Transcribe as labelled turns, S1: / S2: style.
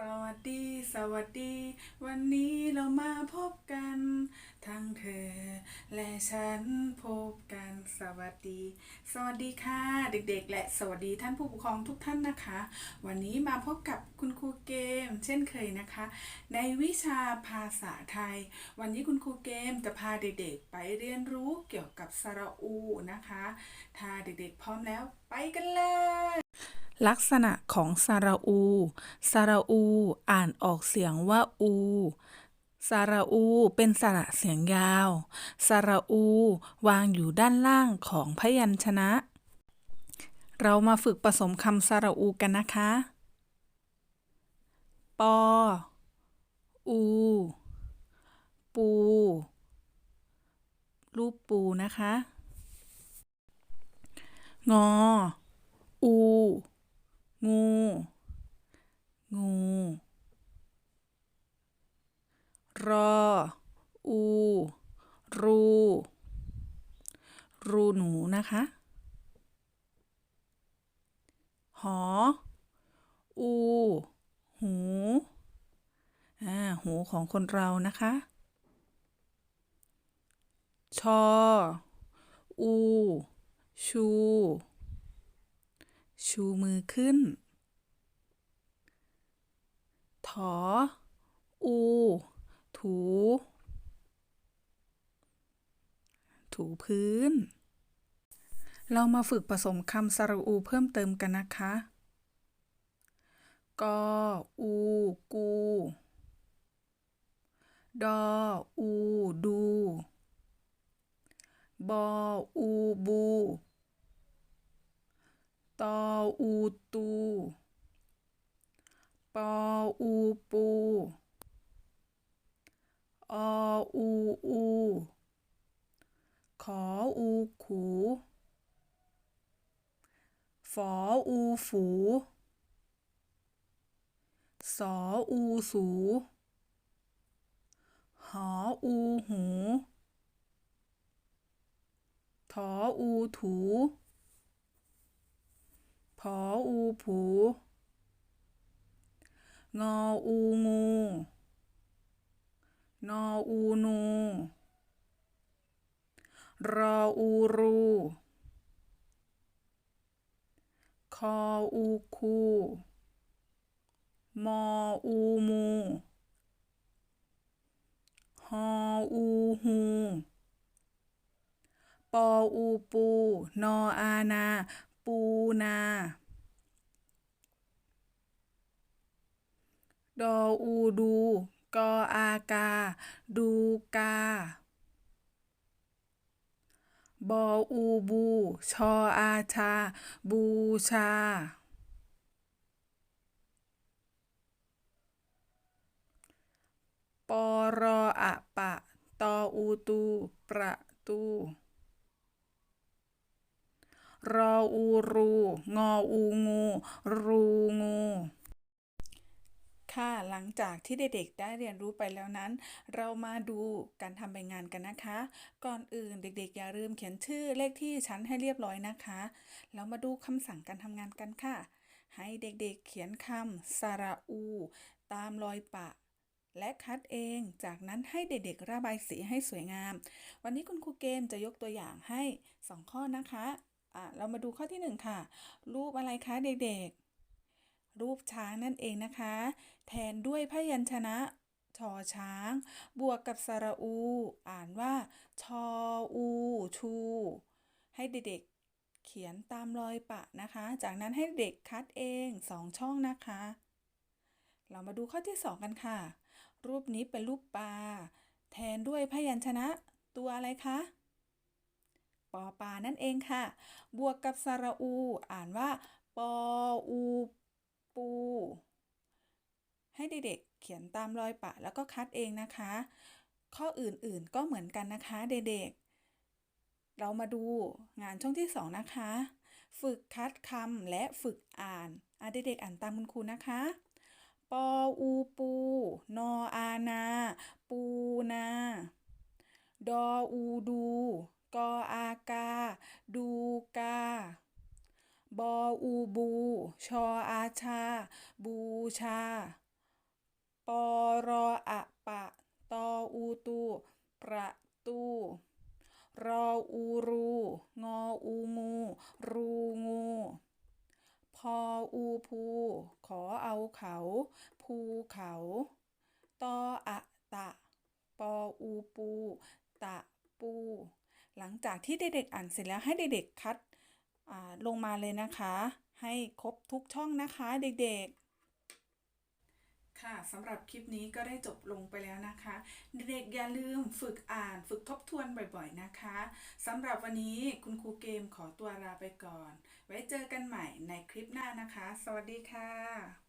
S1: สวัสดีสวัสดี วันนี้เรามาพบกัน ทั้งเธอ และฉันพบกันสวัสดี สวัสดีค่ะ เด็กๆ และสวัสดีท่านผู้ปกครองทุกท่านนะคะ วันนี้มาพบกับคุณครูเกม เช่นเคยนะคะ ในวิชาภาษาไทย วันนี้คุณครูเกมจะพาเด็กๆ ไปเรียนรู้เกี่ยวกับสระอูนะคะ ถ้าเด็กๆ พร้อมแล้วไปกันเลย ลักษณะของสระอูสระอูอ่านออกเสียงว่าอูสระอูเป็นสระเสียงยาวสระอูวางอยู่ด้านล่างของพยัญชนะ เรามาฝึกผสมคำสระอูกันนะคะ ปอ อู ปู รูปปูนะคะ งอ อู งู งู รอ อู รู รูหนูนะคะ หอ อู หู อ่า หูของคนเรานะคะ ชอ อู ชู ชูมือขึ้น ถอ อู ถู ถูพื้น เรามาฝึกผสมคำสระอูเพิ่มเติมกันนะคะ กอ อู กู ดอ อู ดู บอ อู บู ตออูตู ปออูปู ออูอู ขออูขูฝออูฝู สออูสู หออูหู ถออูถู ผออูผู งออูงู นออูนู รออูรู คออูคู มออูมู ฮออูฮูปออูปู นออานา ปูนา ดออูดู กออากา ดูกา บออูบู ชออาชา บูชาปอรออะปะ ตออูตู ประตู รออูรู งออูงู รูงูค่ะหลังจากที่เด็กๆได้เรียนรู้ไปแล้วนั้น เรามาดูการทำใบงานกันนะคะ ก่อนอื่นเด็กๆ อย่าลืมเขียนชื่อเลขที่ชั้นให้เรียบร้อยนะคะแล้วมาดูคำสั่งการทำงานกันค่ะ ให้เด็กๆเขียนคำสระอู ตามรอยปะ และคัดเอง จากนั้นให้เด็กๆ ระบายสีให้สวยงาม วันนี้คุณครูเกมจะยกตัวอย่างให้ 2 ข้อนะคะ อะเรามาดูข้อที่ 1 ค่ะ รูปอะไรคะเด็กๆ รูปช้างนั่นเองนะคะ แทนด้วยพยัญชนะชอช้าง บวกกับสระอู อ่านว่า ชออู ชู ให้เด็กๆ เขียนตามรอยปะนะคะ จากนั้นให้เด็กคัดเอง2ช่องนะคะ เรามาดูข้อที่ 2 กันค่ะ รูปนี้เป็นรูปปลา แทนด้วยพยัญชนะตัวอะไรคะ ปอปานั่นเองค่ะ บวกกับสระอู อ่านว่า ปออูปู ให้เด็กๆเขียนตามรอยปะแล้วก็คัดเองนะคะ ข้ออื่นๆก็เหมือนกันนะคะเด็กๆ เรามาดูงานช่องที่ 2 นะคะ ฝึกคัดคำและฝึกอ่านอะเด็กๆอ่านตามคุณครูนะคะปออูปู นออานา ปูนา ดออูดู กอ อากา ดูกา บออูบู ชออาชา บูชา ปอรออะปะ ตออูตู ประตู รออูรู งออูงู รูงู พออูภู ขอเอาเขา ภูเขา ตออะตะ ปออูปู ตะปู หลังจากที่เด็กๆอ่านเสร็จแล้วให้เด็กๆคัด ลงมาเลยนะคะ ให้ครบทุกช่องนะคะเด็กๆค่ะสำหรับคลิปนี้ก็ได้จบลงไปแล้วนะคะ เด็กอย่าลืมฝึกอ่านฝึกทบทวนบ่อยๆนะคะสำหรับวันนี้คุณครูเกมขอตัวลาไปก่อน ไว้เจอกันใหม่ในคลิปหน้านะคะ สวัสดีค่ะ